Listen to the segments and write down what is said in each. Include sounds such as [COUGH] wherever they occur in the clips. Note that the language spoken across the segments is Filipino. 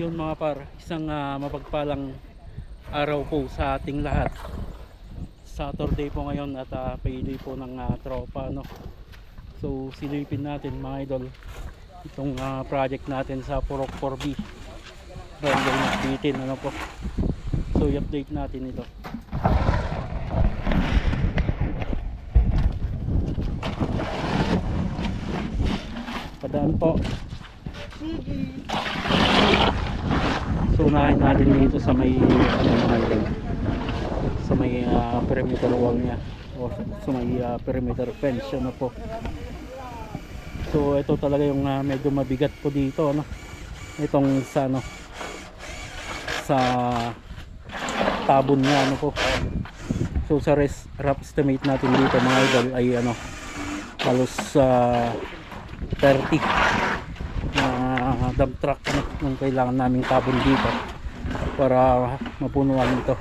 yun mga par isang ah, mapagpalang araw po sa ating lahat. Saturday po ngayon at uh, payday po ng ah, tropa no? So silipin natin mga idol itong ah, project natin sa Purok 4B Barangay Nakbitin ano po? So i-update natin ito. Padaan po. So unahin natin dito sa may ano idol, sa may ah, perimeter wall niya o sa may ah, perimeter fence ano po. So ito talaga yung ah, medyo mabigat po dito ano. Itong sa ano sa tabon niya ano po. So sa res, rough estimate natin dito mga idol ay ano halos sa 30 na dump truck ano, yung kailangan naming tabon dito para mapunuan ito.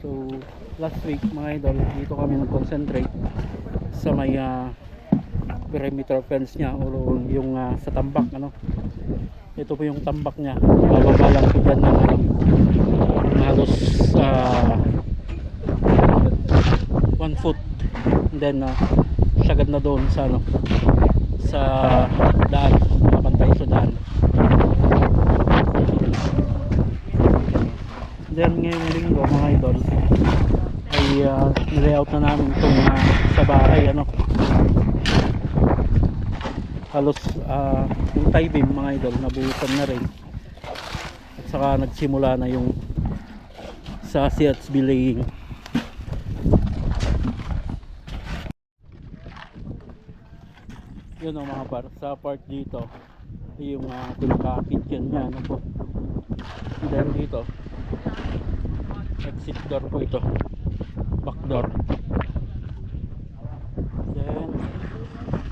So last week mga idol dito kami nag-concentrate sa may ah, perimeter fence niya o yung ah, sa tambak ano? Ito po yung tambak niya. Bababa lang po dyan ng ano halos ah, 1 foot. Then uh, sagad na doon sa ano sa daan nakapantay sa daan. Then ngayong linggo mga idol ay uh, nilayout na namin itong uh, sa bahay ano. Halos uh, yung tie beam mga idol nabuhusan na rin. At saka nagsimula na yung sa CHB laying yun o mga par sa part dito yung uh, pinaka-kitchen niya ano po. Then dito exit door po ito. Back door. Then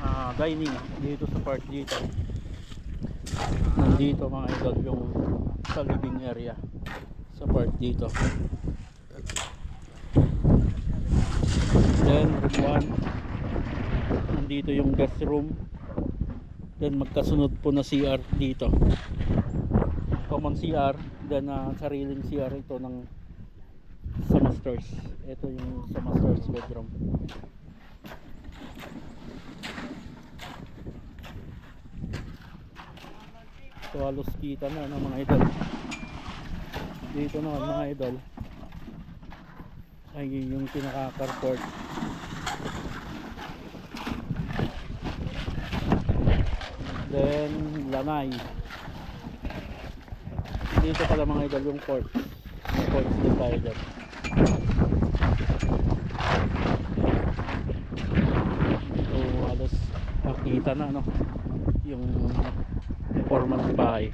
ah dining dito sa part dito. Nandito mga idol yung sa living area sa part dito. Then room 1 nandito yung guest room. Then magkasunod po na CR dito. Common CR then uh, sariling CR ito ng sa masters ito yung sa masters bedroom. So halos kita na ng mga idol. Dito naman mga idol. Ay yung pinaka carport then lanay. Dito pala mga idol yung port yung ports din tayo dyan. So halos makita na no? Yung formal ng bahay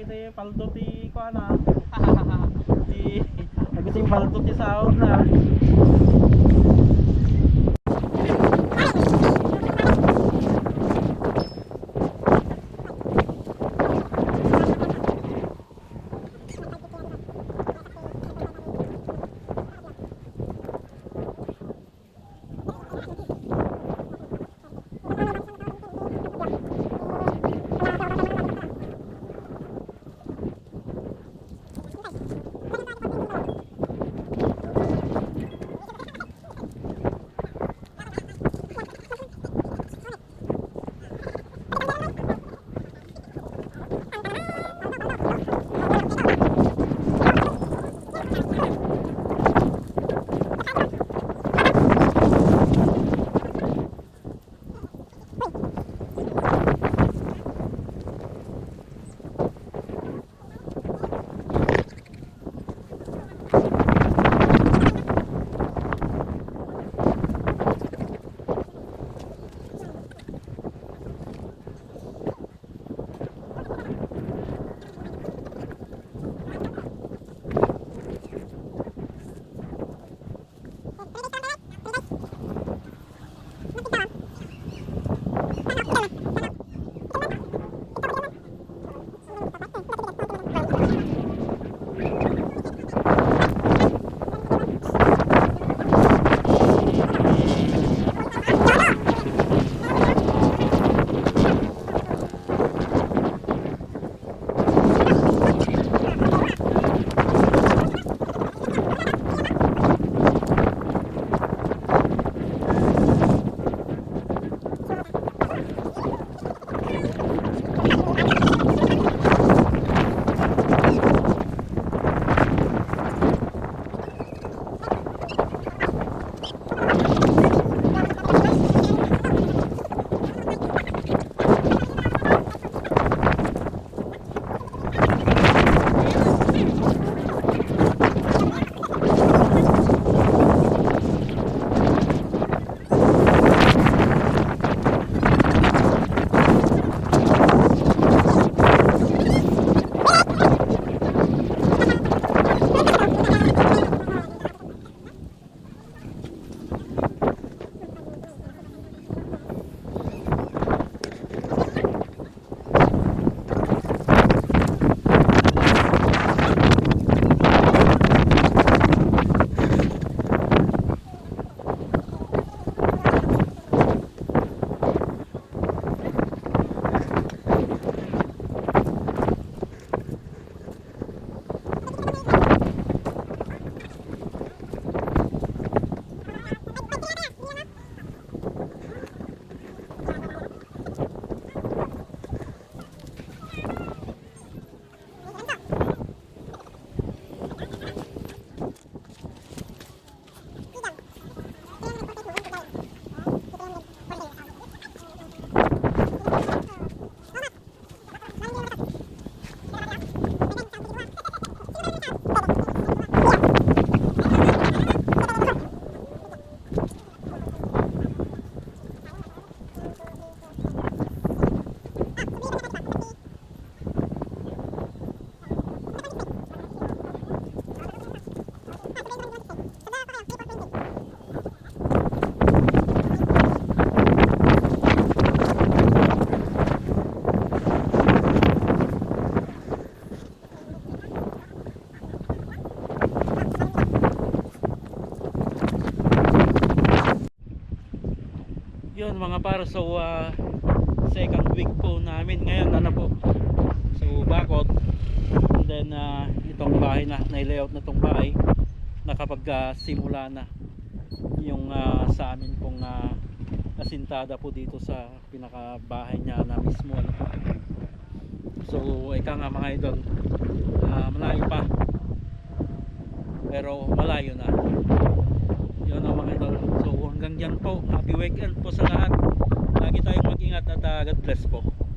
kita yung paldo ti ko ana. [LAUGHS] Ti agad yung paldo ti sahod na. Yun mga para so ah, second week po namin ngayon ano po. So bakot. And then ah, itong bahay na, na-layout na itong bahay nakapag ah, simula na yung ah, sa amin pong ah, asintada po dito sa pinakabahay niya na mismo ano po. So ika nga mga idol ah, malayo pa pero malayo na yun ang mga idol. So hanggang dyan po. Happy weekend po sa lahat. Lagi tayong mag ingat at ah, God bless po